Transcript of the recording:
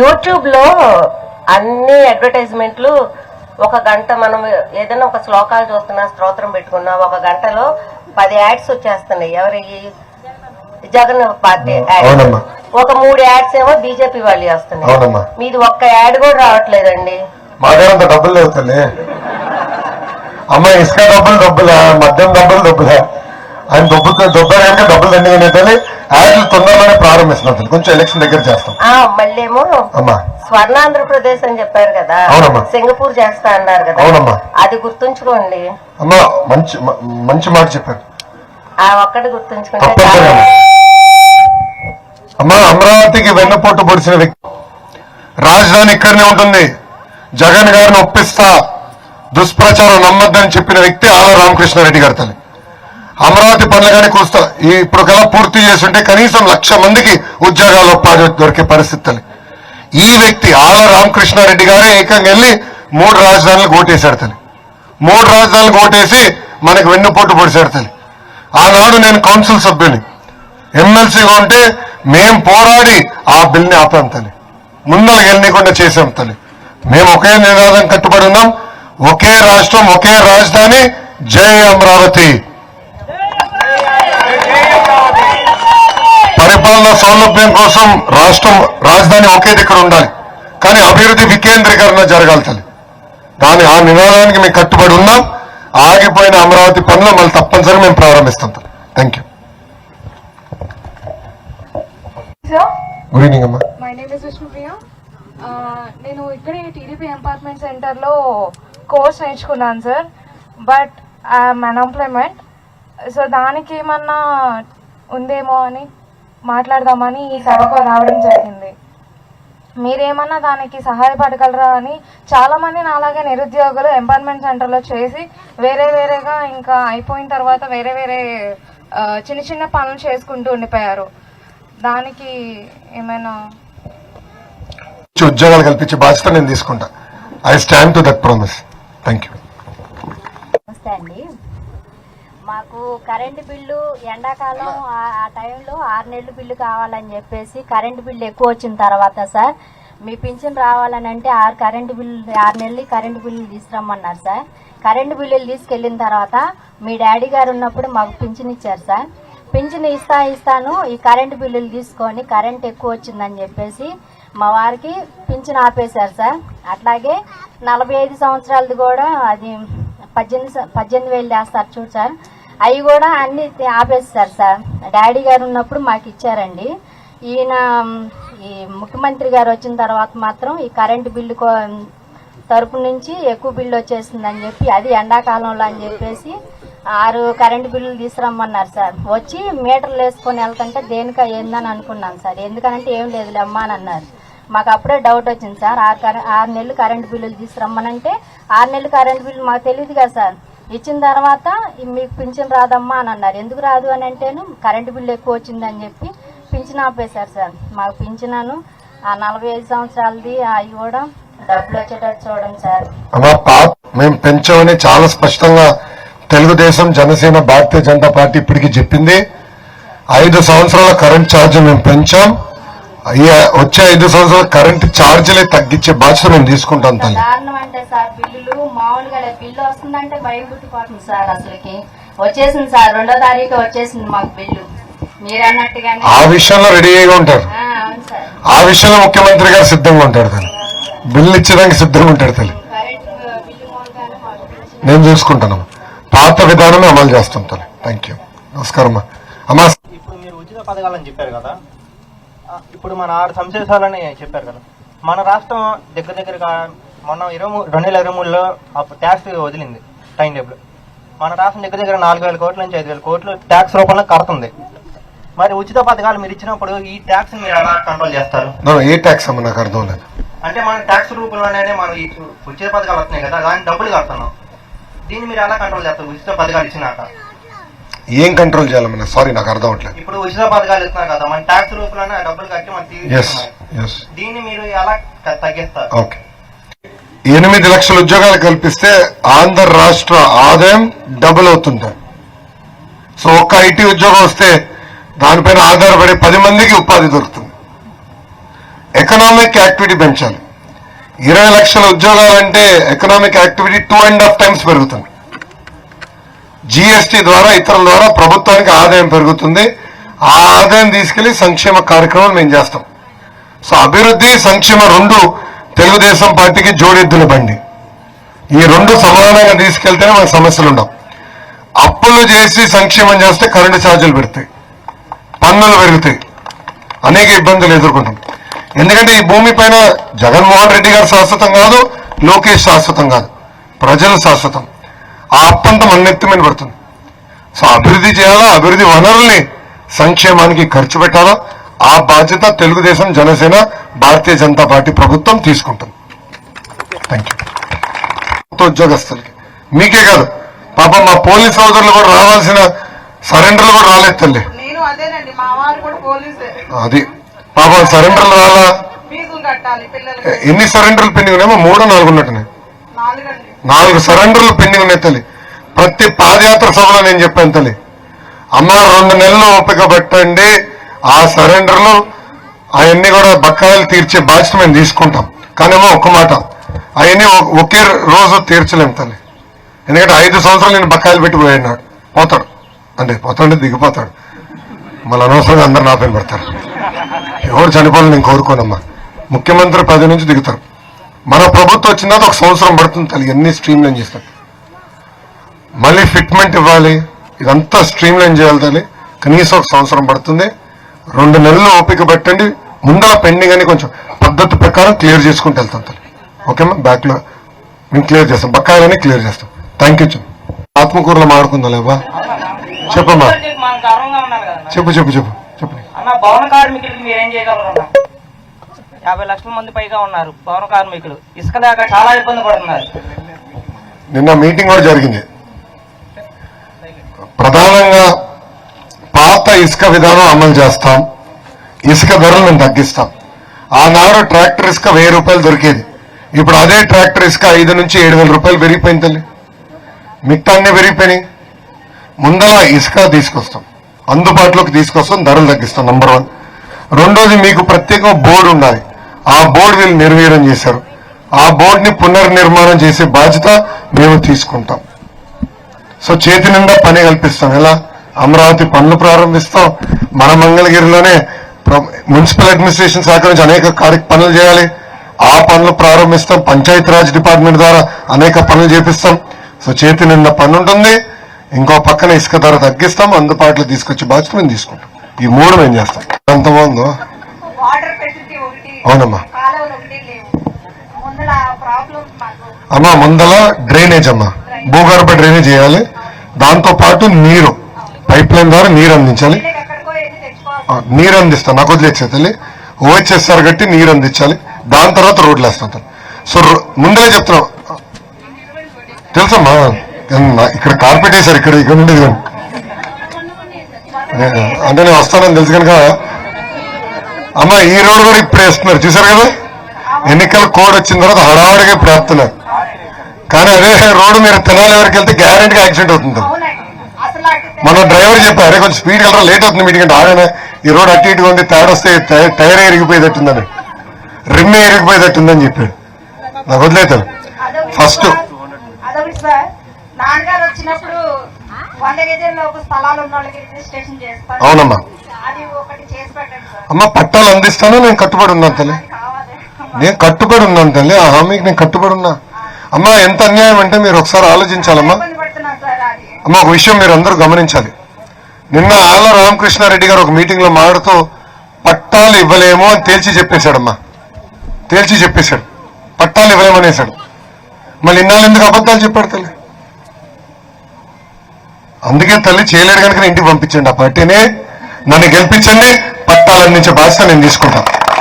యూట్యూబ్లో అన్ని అడ్వర్టైజ్మెంట్లు ఒక గంట మనం ఏదైనా ఒక శ్లోకాలు చూస్తున్నా స్తోత్రం పెట్టుకున్నా ఒక గంటలో పది యాడ్స్ వచ్చేస్తున్నాయి. ఎవరి జగన్ పార్టీ యాడ్. ఒక మూడు యాడ్స్ ఏమో బీజేపీ వాళ్ళు చేస్తున్నాయి. మీది ఒక్క యాడ్ కూడా రావట్లేదండి. డబ్బులు లేవు తల్లి. అమ్మ ఇసుక డబ్బులు డబ్బులా మద్యం డబ్బులు డబ్బులా. ఆయన డబ్బుతో డబ్బు కనుక డబ్బులు దండిగానే తల్లి యాడ్లు తొందరలోనే ప్రారంభిస్తున్నాం తల్లి కొంచెం ఎలక్షన్ దగ్గర చేస్తాం. ఆ మళ్ళేమో అమ్మా. స్వర్ణాంధ్రప్రదేశ్ అని చెప్పారు కదా. అవునమ్మా. సింగపూర్ చేస్తా అన్నారు కదా. అవునమ్మా. అది గుర్తుంచుకోండి. అమ్మ మంచి మ- మంచి మాట చెప్పారు. ఆ ఒక్కటి గుర్తుంచుకుంటే చాలా. అమ్మా అమరావతికి వెన్నుపోటు పొడిచిన వ్యక్తి. రాజధాని ఇక్కడనే ఉంటుంది. జగన్ గారిని ఒప్పిస్తా. దుష్ప్రచారం నమ్మద్దని చెప్పిన వ్యక్తి ఆల రామకృష్ణారెడ్డి గారి తల్లి. అమరావతి పనులు కానీ కూస్తా. ఈ ఇప్పుడు కల్లా పూర్తి చేస్తుంటే కనీసం లక్ష మందికి ఉద్యోగాలు ఉపాధి దొరికే పరిస్థితి తల్లి ఈ వ్యక్తి ఆల రామకృష్ణారెడ్డి గారే ఏకంగా వెళ్ళి మూడు రాజధానులు ఓటేశాడు తల్లి. మూడు రాజధానులు ఓటేసి మనకు వెన్నుపోటు పొడిచాడు తల్లి. ఆనాడు నేను కౌన్సిల్ సభ్యుని. ఎమ్మెల్సీగా ఉంటే మేం పోరాడి ఆ బిల్ని ఆపాం తల్లి. ముందర వెళ్ళకుండా చేసాం తల్లి. మేము ఒకే నినాదం కట్టుబడి ఉన్నాం. ఒకే రాష్ట్రం ఒకే రాజధాని. జై అమరావతి. పరిపాలన సౌలభ్యం కోసం రాష్ట్రం రాజధాని ఒకే దగ్గర ఉండాలి. కానీ అభివృద్ధి వికేంద్రీకరణ జరగాలి తల్లి. దాని ఆ నినాదానికి మేము కట్టుబడి ఉన్నాం. ఆగిపోయిన అమరావతి పనులు మళ్ళీ తప్పనిసరిగా మేము ప్రారంభిస్తాం థ్యాంక్ యూ గుడ్ ఈవినింగ్ అమ్మా. మై నేమ్ ఇస్ విష్ణుప్రియ ఆ, నేను ఇక్కడే టీడీపీ ఎంపార్ట్మెంట్ సెంటర్లో కోర్స్ నేర్చుకున్నాను sir but I'm unemployment so దానికి ఏమన్నా ఉందేమో అని మాట్లాడదామని ఈ సభకు రావడం జరిగింది. మీరేమన్నా దానికి సహాయపడగలరా అని చాలా మంది నాలాగే నిరుద్యోగులు ఎంపార్ట్మెంట్ సెంటర్లో చేసి వేరే వేరేగా ఇంకా అయిపోయిన తర్వాత వేరే వేరే చిన్న చిన్న పనులు చేసుకుంటూ ఉండిపోయారు. దానికి ఏమైనా ఉద్యోగాలు కల్పించే బాధ్యత నేను తీసుకుంటా. I stand to that promise thank you నమస్తే అండి. మాకు కరెంటు బిల్లు ఎండాకాలం ఆ- టైంలో ఆరు నెలలు బిల్లు కావాలని చెప్పేసి కరెంటు బిల్లు ఎక్కువ వచ్చిన తర్వాత సార్ మీ పింఛన్ రావాలని అంటే ఆరు కరెంటు బిల్లు ఆరు నెలలు కరెంటు బిల్లు తీసుకురమ్మన్నారు సార్. కరెంటు బిల్లులు తీసుకెళ్ళిన తర్వాత మీ డాడీ గారు ఉన్నప్పుడు మాకు పింఛన్ ఇచ్చారు సార్. పింఛన్ ఇస్తా ఇస్తాను ఈ కరెంటు బిల్లులు తీసుకొని కరెంట్ ఎక్కువ వచ్చిందని చెప్పేసి మా వారికి పింఛన్ ఆపేశారు సార్. అట్లాగే నలభై ఐదు సంవత్సరాలది కూడా అది పద్దెనిమిది పద్దెనిమిది వేలు వేస్తారు చూడు సార్. అవి కూడా అన్ని ఆపేస్తారు సార్. డాడీ గారు ఉన్నప్పుడు మాకు ఇచ్చారండి. ఈయన ఈ ముఖ్యమంత్రి గారు వచ్చిన తర్వాత మాత్రం ఈ కరెంటు బిల్లు కో- తరపు నుంచి ఎక్కువ బిల్లు వచ్చేసిందని చెప్పి అది ఎండాకాలంలో అని చెప్పేసి ఆరు కరెంటు బిల్లులు తీసుకురమ్మన్నారు సార్. వచ్చి మీటర్లు వేసుకొని వెళ్తుంటే దేనిక ఏందని అనుకున్నాను సార్. ఎందుకనంటే ఏం లేదులే అమ్మా అని అన్నారు. మాకు అప్పుడే డౌట్ వచ్చింది సార్. ఆరు కరె- ఆరు నెలలు కరెంటు బిల్లులు తీసుకురమ్మనంటే ఆరు నెలలు కరెంటు బిల్లు మాకు తెలియదు కదా సార్. ఇచ్చిన తర్వాత మీకు పింఛన్ రాదమ్మా అని అన్నారు. ఎందుకు రాదు అని అంటేను కరెంటు బిల్లు ఎక్కువ వచ్చిందని చెప్పి పింఛన్ ఆపేశారు సార్. మాకు పింఛనాను ఆ నలభై ఐదు సంవత్సరాలది అవి కూడా డబ్బులు వచ్చేటట్టు చూడండి సార్. పాప మేము పెంచామని చాలా స్పష్టంగా తెలుగుదేశం జనసేన భారతీయ జనతా పార్టీ ఇప్పటికీ చెప్పింది. ఐదు సంవత్సరాల కరెంట్ ఛార్జ్ మేము పెంచాం. వచ్చే ఐదు సంవత్సరాల కరెంట్ ఛార్జీలే తగ్గించే బాధ్యత మేము తీసుకుంటాం తల్లి. దారుణం అంటే సార్ బిల్లులు మామూలుగా లే- బిల్లు వస్తుందంటే భయం పుట్టిపోతుంది సార్ అసలుకి. వచ్చేసింది సార్ రెండో తారీఖు వచ్చేసింది మాకు బిల్లు. మీరు అన్నట్టుగానే ఆ విషయంలో రెడీగా ఉంటారు. ఆ, అవును సార్. ఆ విషయంలో ముఖ్యమంత్రి గారు సిద్ధంగా ఉంటాడు తల్లి. బిల్లు ఇచ్చడానికి సిద్ధంగా ఉంటాడు తల్లి. నేను చూసుకుంటాను. పాత విధానమే అమలు చేస్తాం తల్లి. థ్యాంక్ యూ నమస్కారం అమ్మా. ఇప్పుడు మీరు ఉచిత పథకాలని చెప్పారు కదా ఇప్పుడు మన ఆరు సంశేషాలని చెప్పారు కదా. మన రాష్ట్రం దగ్గర దగ్గరగా మొన్న ఇరవై మూ- రెండు వేల ఇరవై మూడులో అప్పుడు ట్యాక్స్ వదిలింది టైం టేబుల్. మన రాష్ట్రం దగ్గర దగ్గర నాలుగు వేల కోట్ల నుంచి ఐదు వేల కోట్లు ట్యాక్స్ రూపంలో కడుతుంది. మరి ఉచిత పథకాలు మీరు ఇచ్చినప్పుడు ఈ ట్యాక్స్ మీరు ఎలా కంట్రోల్ చేస్తారు? ఏ ట్యాక్స్ నాకు అర్థం లేదు. అంటే మన ట్యాక్స్ రూపంలోనే మనం ఉచిత పథకాలు వస్తున్నాయి కదా దానికి డబ్బులు కడుతున్నాం. దీన్ని మీరు ఎలా కంట్రోల్ చేస్తారు ఉచిత పథకాలు ఇచ్చినాక? ఏం కంట్రోల్ చేయాలమ్మా సారీ నాకు అర్థం అవట్లేదు. ఇప్పుడు ఉచిత పథకాలు ఇస్తున్నారు కదా మన ట్యాక్స్ రూపంలోనే డబ్బులు కట్టి మనం తీసుకుంటున్నాం దీన్ని మీరు ఎలా తగ్గిస్తారు? ఓకే ఎనిమిది లక్షల ఉద్యోగాలు కల్పిస్తే ఆంధ్ర రాష్ట్ర ఆదాయం డబుల్ అవుతుంది సో ఒక్క ఐటీ ఉద్యోగం వస్తే దానిపైన ఆధారపడే పది మందికి ఉపాధి దొరుకుతుంది. ఎకనామిక్ యాక్టివిటీ పెంచాలి. ఇరవై లక్షల ఉద్యోగాలంటే economic activity two and half times పెరుగుతుంది. జీఎస్టీ ద్వారా ఇతరుల ద్వారా ప్రభుత్వానికి ఆదాయం పెరుగుతుంది. ఆ ఆదాయం తీసుకెళ్ళి సంక్షేమ కార్యక్రమాలు మేము చేస్తాం. సో అభివృద్ధి సంక్షేమ రెండు తెలుగుదేశం పార్టీకి జోడెద్దుల బండి. ఈ రెండు సమానంగా తీసుకెళ్తేనే మన సమస్యలు ఉండవు అప్పులు చేసి సంక్షేమం చేస్తే కరెంటు ఛార్జీలు పెడతాయి. పన్నులు పెరుగుతాయి. అనేక ఇబ్బందులు ఎదుర్కొంటాం. ఎందుకంటే ఈ భూమి పైన జగన్మోహన్ రెడ్డి గారు శాశ్వతం కాదు లోకేష్ శాశ్వతం కాదు. ప్రజలు శాశ్వతం. ఆ అప్పంతా మన నెత్తి మీద పడుతుంది. సో అభివృద్ధి చేయాలా? అభివృద్ధి వనరుల్ని సంక్షేమానికి ఖర్చు పెట్టాలా? ఆ బాధ్యత తెలుగుదేశం జనసేన భారతీయ జనతా పార్టీ ప్రభుత్వం తీసుకుంటుంది. థ్యాంక్ యూ ఉద్యోగస్తులకి. మీకే కాదు పాప మా పోలీస్ సోదరులు కూడా రావాల్సిన సరెండర్లు కూడా రాలేదు తల్లి. అది పాపం సరెండర్లు రాలా? ఎన్ని సరెండర్లు పెండింగ్ ఉన్నాయో మూడో నాలుగు ఉన్నట్టున్నాయి నాలుగు సరెండర్లు పెండింగ్ ఉన్నాయి తల్లి. ప్రతి పాదయాత్ర సభలో నేను చెప్పాను తల్లి. అమ్మ రెండు నెలలు ఓపిక పట్టండి. ఆ సరెండర్లు అవన్నీ కూడా బకాయిలు తీర్చే బాధ్యత మేము తీసుకుంటాం. కానేమో ఒక్క మాట. అవన్నీ ఒకే రోజు తీర్చలేము తల్లి. ఎందుకంటే ఐదు సంవత్సరాలు నేను బకాయిలు పెట్టి పోయినాడు పోతాడు. అంటే పోతాడు దిగిపోతాడు. మళ్ళీ అనవసరంగా అందరు నా పేరు పెడతారు. ఎవరు చనిపోవాలని నేను కోరుకోనమ్మా. ముఖ్యమంత్రి పది నుంచి దిగుతారు. మన ప్రభుత్వం వచ్చిన తర్వాత ఒక సంవత్సరం పడుతుంది తల్లి ఎన్ని స్ట్రీమ్ లైన్ చేస్తారు మళ్ళీ ఫిట్మెంట్ ఇవ్వాలి. ఇదంతా స్ట్రీమ్ లైన్ చేయాలి తల్లి. కనీసం ఒక సంవత్సరం పడుతుంది. రెండు నెలలు ఓపిక పెట్టండి. ముందర పెండింగ్ అని కొంచెం పద్ధతి ప్రకారం క్లియర్ చేసుకుంటూ వెళ్తాం తల్లి. ఓకేమ్మా బ్యాక్లో మేము క్లియర్ చేస్తాం. బకాయిలని క్లియర్ చేస్తాం. థ్యాంక్ యూ ఆత్మకూరులో మాడుకుందా లేవా చెప్పమ్మా. చెప్పు చెప్పు చెప్పు. చెప్పు అన్న భవన కార్మికులకి మీరేం చేయగలరు అన్న యాభై లక్షల మంది పైగా ఉన్నారు. పౌర కార్మికులు ఇసుక లేక చాలా ఇబ్బంది పడుతున్నారు. నిన్న మీటింగ్ కూడా జరిగింది. ప్రధానంగా పాత ఇసుక విధానం అమలు చేస్తాం. ఇసుక ధరలు మేము తగ్గిస్తాం. ఆనాడు ట్రాక్టర్ ఇసుక వెయ్యి రూపాయలు దొరికేది. ఇప్పుడు అదే ట్రాక్టర్ ఇసుక ఐదు నుంచి ఏడు వేల రూపాయలు పెరిగిపోయింది తల్లి. మిగతా అన్నీ పెరిగిపోయినాయి. ముందర ఇసుక తీసుకొస్తాం. అందుబాటులోకి తీసుకొస్తాం ధరలు తగ్గిస్తాం నంబర్ వన్ రెండోది మీకు ప్రత్యేకం బోర్డు ఉండాలి ఆ బోర్డు వీళ్ళు నిర్వీర్యం చేశారు. ఆ బోర్డుని పునర్నిర్మాణం చేసే బాధ్యత మేము తీసుకుంటాం. సో చేతి నిండా పని కల్పిస్తాం. ఎలా? అమరావతి పనులు ప్రారంభిస్తాం. మన మంగళగిరిలోనే మున్సిపల్ అడ్మినిస్ట్రేషన్ శాఖ నుంచి అనేక కార్య పనులు చేయాలి. ఆ పనులు ప్రారంభిస్తాం. పంచాయతీరాజ్ డిపార్ట్మెంట్ ద్వారా అనేక పనులు చేపిస్తాం. సో చేతి నిండా పని ఉంటుంది. ఇంకో పక్కన ఇసుక ధర తగ్గిస్తాం. అందుబాటులో తీసుకొచ్చే బాధ్యత మేము తీసుకుంటాం. ఈ మూడు మేము చేస్తాం. ఎంత బాగుందో. అవునమ్మా. అమ్మా ముందల డ్రైనేజ్ అమ్మా. భూగర్భ డ్రైనేజ్ చేయాలి. దాంతో పాటు నీరు. పైప్ లైన్ ద్వారా నీరు అందించాలి. నీరు అందిస్తాను. నాకు వదిలేచ్చే తల్లి. ఓహెచ్ఎస్ఆర్ కట్టి నీరు అందించాలి. దాని తర్వాత రోడ్లు వేస్తాను సో ముందే ముందరే చెప్తున్నాం తెలుసమ్మా ఇక్కడ కార్పెట్ వేశారు ఇక్కడ ఇక్కడ ఉండేది అంటే నేను వస్తానని తెలుసు కనుక అమ్మ ఈ రోడ్ కూడా ఇప్పుడు వేస్తున్నారు. చూసారు కదా? ఎన్నికల కోడ్ వచ్చిన తర్వాత హడావుడిగా ఇప్పుడు వేస్తున్నారు కానీ అదే రోడ్డు మీరు తెనాలి వరకు వెళ్తే గ్యారెంటీగా యాక్సిడెంట్ అవుతుంది. మన డ్రైవర్ చెప్పారు "అరే, కొంచెం స్పీడ్ వెళ్ళరా లేట్ అవుతుంది మీటింగ్. అంటే ఆగానే ఈ రోడ్ అటు ఇటుగా ఉంది తేడా వస్తే టైర్ ఎరిగిపోయేటట్టుందని రిమ్మే ఎరిగిపోయేటట్టుందని చెప్పాడు. నాకు అదొకటి ఫస్ట్ నాన్నగారు వచ్చినప్పుడు వంద గజల్లో ఒక స్థలాలు ఉన్న వాళ్ళకి రిజిస్ట్రేషన్ చేస్తారు. అవునమ్మా. అది ఒకటి చేసి పెట్టండి సార్. అమ్మ పట్టాలు అందిస్తాను నేను కట్టుబడి ఉన్నాను తల్లి. నేను కట్టుబడి ఉన్నాను తల్లి ఆ హామీకి నేను కట్టుబడి ఉన్నా. అమ్మా ఎంత అన్యాయం అంటే మీరు ఒకసారి ఆలోచించాలమ్మా. అమ్మ ఒక విషయం మీరు అందరూ గమనించాలి. నిన్న ఆళ్ళ రామకృష్ణారెడ్డి గారు ఒక మీటింగ్లో మాట్లాడుతూ పట్టాలు ఇవ్వలేము అని తేల్చి చెప్పేశాడమ్మా. తేల్చి చెప్పేశాడు. పట్టాలు ఇవ్వలేమనేశాడు. మళ్ళీ ఇన్నాళ్ళు ఎందుకు అబద్ధాలు చెప్పాడు తల్లి? అందుకే తల్లి చేయలేడు కనుక ఇంటికి పంపించండి ఆ పార్టీని నన్ను గెలిపించండి. పట్టాలు బాధ్యత నేను తీసుకుంటాను.